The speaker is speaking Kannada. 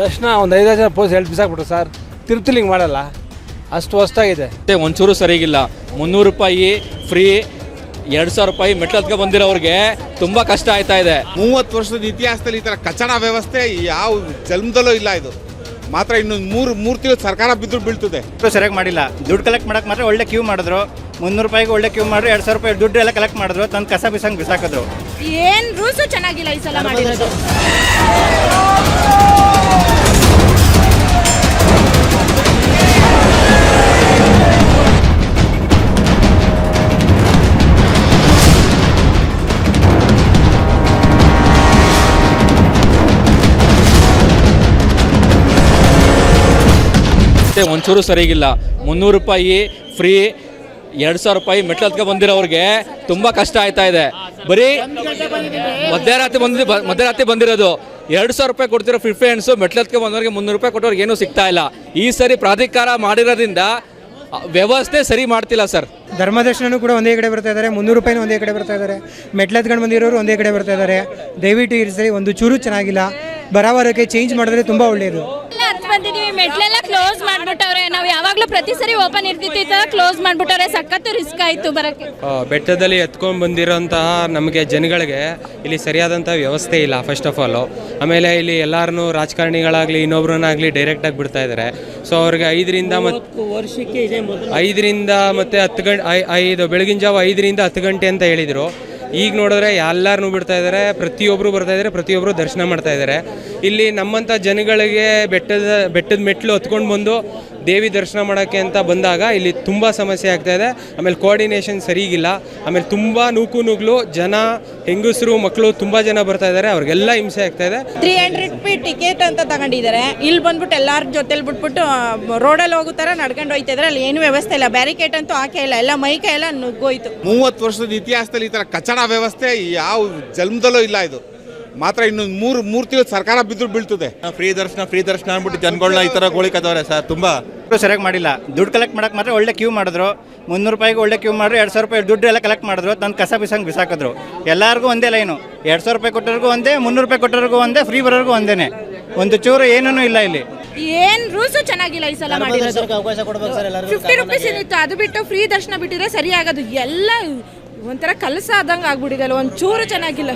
ತಕ್ಷಣ ಒಂದು ಐದು ಜನ ಪೋಸ್ ಹೇಳಿ ಬಿಸಾಕ್ಬಿಟ್ರು ಸರ್. ತಿರ್ತಿಲಿಂಗ್ ಹಿಂಗೆ ಮಾಡಲ್ಲ. ಅಷ್ಟು ಹೊಸ್ತಾಗಿದೆ. ಮತ್ತೆ ಒಂಚೂರು ಸರಿಗಿಲ್ಲ. ಮುನ್ನೂರು ರೂಪಾಯಿ ಫ್ರೀ ಎರಡು ಸಾವಿರ ರೂಪಾಯಿ ಮೆಟ್ಲು ಹತ್ಕೊ ಬಂದಿರೋರಿಗೆ ತುಂಬ ಕಷ್ಟ ಆಯ್ತಾ ಇದೆ. ಮೂವತ್ತು ವರ್ಷದ ಇತಿಹಾಸದಲ್ಲಿ ಈ ಥರ ಕಚಡ ವ್ಯವಸ್ಥೆ ಯಾವ ಜನ್ಮದಲ್ಲೂ ಇಲ್ಲ ಇದು. ಮಾತ್ರ ಇನ್ನೊಂದು ಮೂರು ಮೂರು ತಿಂಗಳು ಸರ್ಕಾರ ಬಿದ್ದು ಬೀಳ್ತದೆ. ಸರಿಯಾಗಿ ಮಾಡಿಲ್ಲ. ದುಡ್ಡು ಕಲೆಕ್ಟ್ ಮಾಡಕ್ಕೆ ಮಾತ್ರ ಒಳ್ಳೆ ಕ್ಯೂ ಮಾಡಿದ್ರು. ಮುನ್ನೂರು ರೂಪಾಯಿಗೆ ಒಳ್ಳೆ ಕ್ಯೂ ಮಾಡಿದ್ರು ಎರಡು ಸಾವಿರ ರೂಪಾಯಿ ದುಡ್ಡು ಎಲ್ಲ ಕಲೆಕ್ಟ್ ಮಾಡಿದ್ರು ತಂದು ಕಸ ಬಿಸಂಗ್ ಬಿಸಾಕಿದ್ರು. ಏನು ರೂಲ್ಸು ಚೆನ್ನಾಗಿಲ್ಲ ಈ ಸಲ ಮಾಡಿರೋದು. ಮತ್ತೆ ಒಂಚೂರು ಸರಿಗಿಲ್ಲ. ಮುನ್ನೂರು ರೂಪಾಯಿ ಫ್ರೀ ಎರಡು ಸಾವಿರ ರೂಪಾಯಿ ಮೆಟ್ಲು ಹತ್ಕೊ ಬಂದಿರೋರಿಗೆ ತುಂಬ ಕಷ್ಟ ಆಯ್ತಾ ಇದೆ. ಬರೀ ಮಧ್ಯರಾತ್ರಿ ಬಂದ, ಮಧ್ಯರಾತ್ರಿ ಬಂದಿರೋದು. ಎರಡು ಸಾವಿರ ರೂಪಾಯಿ ಕೊಡ್ತಿರೋ ಫ್ರೀ ಫ್ರೆಂಡ್ಸು ಮೆಟ್ಲು ಹತ್ಕೊ ಬಂದವ್ರಿಗೆ ಮುನ್ನೂರು ರೂಪಾಯಿ ಕೊಟ್ಟವ್ರಿಗೆ ಏನೂ ಸಿಗ್ತಾ ಇಲ್ಲ. ಈ ಸರಿ ಪ್ರಾಧಿಕಾರ ಮಾಡಿರೋದ್ರಿಂದ ವ್ಯವಸ್ಥೆ ಸರಿ ಮಾಡ್ತಿಲ್ಲ ಸರ್. ಧರ್ಮದರ್ಶನೂ ಕೂಡ ಒಂದೇ ಕಡೆ ಬರ್ತಾ ಇದ್ದಾರೆ. ಮುನ್ನೂರು ರೂಪಾಯಿನೂ ಒಂದೇ ಕಡೆ ಬರ್ತಾ ಇದ್ದಾರೆ. ಮೆಟ್ಲೆತ್ಕೊಂಡು ಬಂದಿರೋರು ಒಂದೇ ಕಡೆ ಬರ್ತಾ ಇದ್ದಾರೆ. ದಯವಿಟ್ಟು ಸರಿ ಒಂದು ಚೂರು ಚೆನ್ನಾಗಿಲ್ಲ. ಬರೋವರಕ್ಕೆ ಚೇಂಜ್ ಮಾಡಿದ್ರೆ ತುಂಬ ಒಳ್ಳೆಯದು ಮೆಟ್ಲೆಲ್ಲ ಕ್ಲೋಸ್ ಮಾಡ್ಬಿಟ್ಟವ್ರೆ. ನಾವು ಯಾವಾಗ್ಲೂ ಪ್ರತಿ ಸರಿ ಓಪನ್ ಇರ್ತಿತ್ತು ಈ ಕ್ಲೋಸ್ ಮಾಡ್ಬಿಟ್ಟವ್ರೆ. ಸಖತ್ತು ರಿಸ್ಕ್ ಆಯ್ತು ಬರಕ್ಕೆ. ಬೆಟ್ಟದಲ್ಲಿ ಎತ್ಕೊಂಡು ಬಂದಿರೋಂತಹ ನಮಗೆ ಜನಗಳಿಗೆ ಇಲ್ಲಿ ಸರಿಯಾದಂಥ ವ್ಯವಸ್ಥೆ ಇಲ್ಲ ಫಸ್ಟ್ ಆಫ್ ಆಲ್ ಆಮೇಲೆ ಇಲ್ಲಿ ಎಲ್ಲರನ್ನೂ ರಾಜಕಾರಣಿಗಳಾಗಲಿ ಇನ್ನೊಬ್ರನ್ನಾಗಲಿ ಡೈರೆಕ್ಟಾಗಿ ಬಿಡ್ತಾ ಇದ್ದಾರೆ ಸೊ ಅವ್ರಿಗೆ ಐದರಿಂದ ಮತ್ತು ಐದರಿಂದ ಮತ್ತೆ ಹತ್ತು ಗಂಟೆ ಐದು ಬೆಳಗಿನ ಜಾವ ಐದರಿಂದ ಹತ್ತು ಗಂಟೆ ಅಂತ ಹೇಳಿದರು. ಈಗ ನೋಡಿದ್ರೆ ಎಲ್ಲರನ್ನೂ ಬಿಡ್ತಾ ಇದ್ದಾರೆ ಪ್ರತಿಯೊಬ್ಬರು ಬರ್ತಾ ಇದ್ದಾರೆ ಪ್ರತಿಯೊಬ್ಬರು ದರ್ಶನ ಮಾಡ್ತಾ ಇದ್ದಾರೆ ಇಲ್ಲಿ ನಮ್ಮಂಥ ಜನಗಳಿಗೆ ಬೆಟ್ಟದ ಬೆಟ್ಟದ ಮೆಟ್ಲು ಹೊತ್ಕೊಂಡು ಬಂದು ದೇವಿ ದರ್ಶನ ಮಾಡೋಕ್ಕೆ ಅಂತ ಬಂದಾಗ ಇಲ್ಲಿ ತುಂಬ ಸಮಸ್ಯೆ ಆಗ್ತಾ ಇದೆ. ಆಮೇಲೆ ಕೋಆರ್ಡಿನೇಷನ್ ಸರಿಗಿಲ್ಲ. ಆಮೇಲೆ ತುಂಬ ನೂಕು ನೂಗ್ಲು ಜನ, ಹೆಂಗಸರು ಮಕ್ಕಳು ತುಂಬ ಜನ ಬರ್ತಾ ಇದ್ದಾರೆ ಅವ್ರಿಗೆಲ್ಲ ಹಿಂಸೆ ಆಗ್ತಾ ಇದೆ. ತ್ರೀ ಹಂಡ್ರೆಡ್ ಟಿಕೆಟ್ ಅಂತ ತಗೊಂಡಿದ್ದಾರೆ. ಇಲ್ಲಿ ಬಂದ್ಬಿಟ್ಟು ಎಲ್ಲಾರ ಜೊತೆಲಿ ಬಿಟ್ಬಿಟ್ಟು ರೋಡಲ್ಲಿ ಹೋಗೋ ಥರ ನಡ್ಕೊಂಡು ಹೋಯ್ತಾ ಇದ್ರೆ. ಅಲ್ಲಿ ಏನು ವ್ಯವಸ್ಥೆ ಇಲ್ಲ. ಬ್ಯಾರಿಕೇಡ್ ಅಂತೂ ಹಾಕೇ ಇಲ್ಲ. ಎಲ್ಲ ಮೈಕ ಎಲ್ಲ ನುಗ್ಗೋಯ್ತು. ಮೂವತ್ತು ವರ್ಷದ ಇತಿಹಾಸದಲ್ಲಿ ಈ ಥರ ಕಚಡ ವ್ಯವಸ್ಥೆ ಯಾವ ಜನ್ಮದಲ್ಲೂ ಇಲ್ಲ ಇದು. ಮಾತ್ರ ಇನ್ನೊಂದು ಮೂರು ಮೂರು ತಿಂಗಳು ಸರ್ಕಾರ ಬಿದ್ದು ಬೀಳ್ತದೆ. ಫ್ರೀ ದರ್ಶನ ಫ್ರೀ ದರ್ಶನ ಅಂದ್ಬಿಟ್ಟು ಜನಗಳನ್ನ ಈ ಥರ ಗೋಳಿಕದವ್ರೆ ಸರ್ ತುಂಬ. ಸರಿಯಾಗಿ ಮಾಡಿಲ್ಲ. ದುಡ್ಡು ಕಲೆಕ್ಟ್ ಮಾಡಕ್ಕೆ ಮಾತ್ರ ಒಳ್ಳೆ ಕ್ಯೂ ಮಾಡಿದ್ರು. ಮುನ್ನೂರು ರೂಪಾಯಿಗೆ ಒಳ್ಳೆ ಕ್ಯೂ ಮಾಡಿದ್ರು. ಎರಡು ಸಾವಿರ ರೂಪಾಯಿ ದುಡ್ಡು ಎಲ್ಲ ಕಲೆಕ್ಟ್ ಮಾಡಿದ್ರು. ತಂದು ಕಸ ಬಿಸಂಗೆ ಬಿಸಾಕಿದ್ರು. ಎಲ್ಲರಿಗೂ ಒಂದೇ ಲೈನು ಎರಡು ಸಾವಿರ ರೂಪಾಯಿ ಕೊಟ್ಟರಿಗೂ ಒಂದೇ ಮುನ್ನೂರು ರೂಪಾಯಿ ಕೊಟ್ಟರಿಗೂ ಒಂದೇ ಫ್ರೀ ಬರೋರಿಗೂ ಒಂದೇನೆ. ಒಂದು ಚೂರು ಏನೂ ಇಲ್ಲ ಇಲ್ಲಿ. ಏನ್ ರೂಲ್ಸ್ ಚೆನ್ನಾಗಿಲ್ಲ ಈ ಸಲ ಮಾಡಿರೋದು. ಫಿಫ್ಟಿ ರುಪೀಸ್ ಏನಿತ್ತು ಅದು ಬಿಟ್ಟು ಫ್ರೀ ದರ್ಶನ ಬಿಟ್ಟಿದ್ರೆ ಸರಿ ಆಗೋದು ಎಲ್ಲ ಒಂಥರ ಕಲಸ ಆದಂಗೆ ಆಗ್ಬಿಟ್ಟಿದೆ ಒಂದ್ ಚೂರು ಚೆನ್ನಾಗಿಲ್ಲ.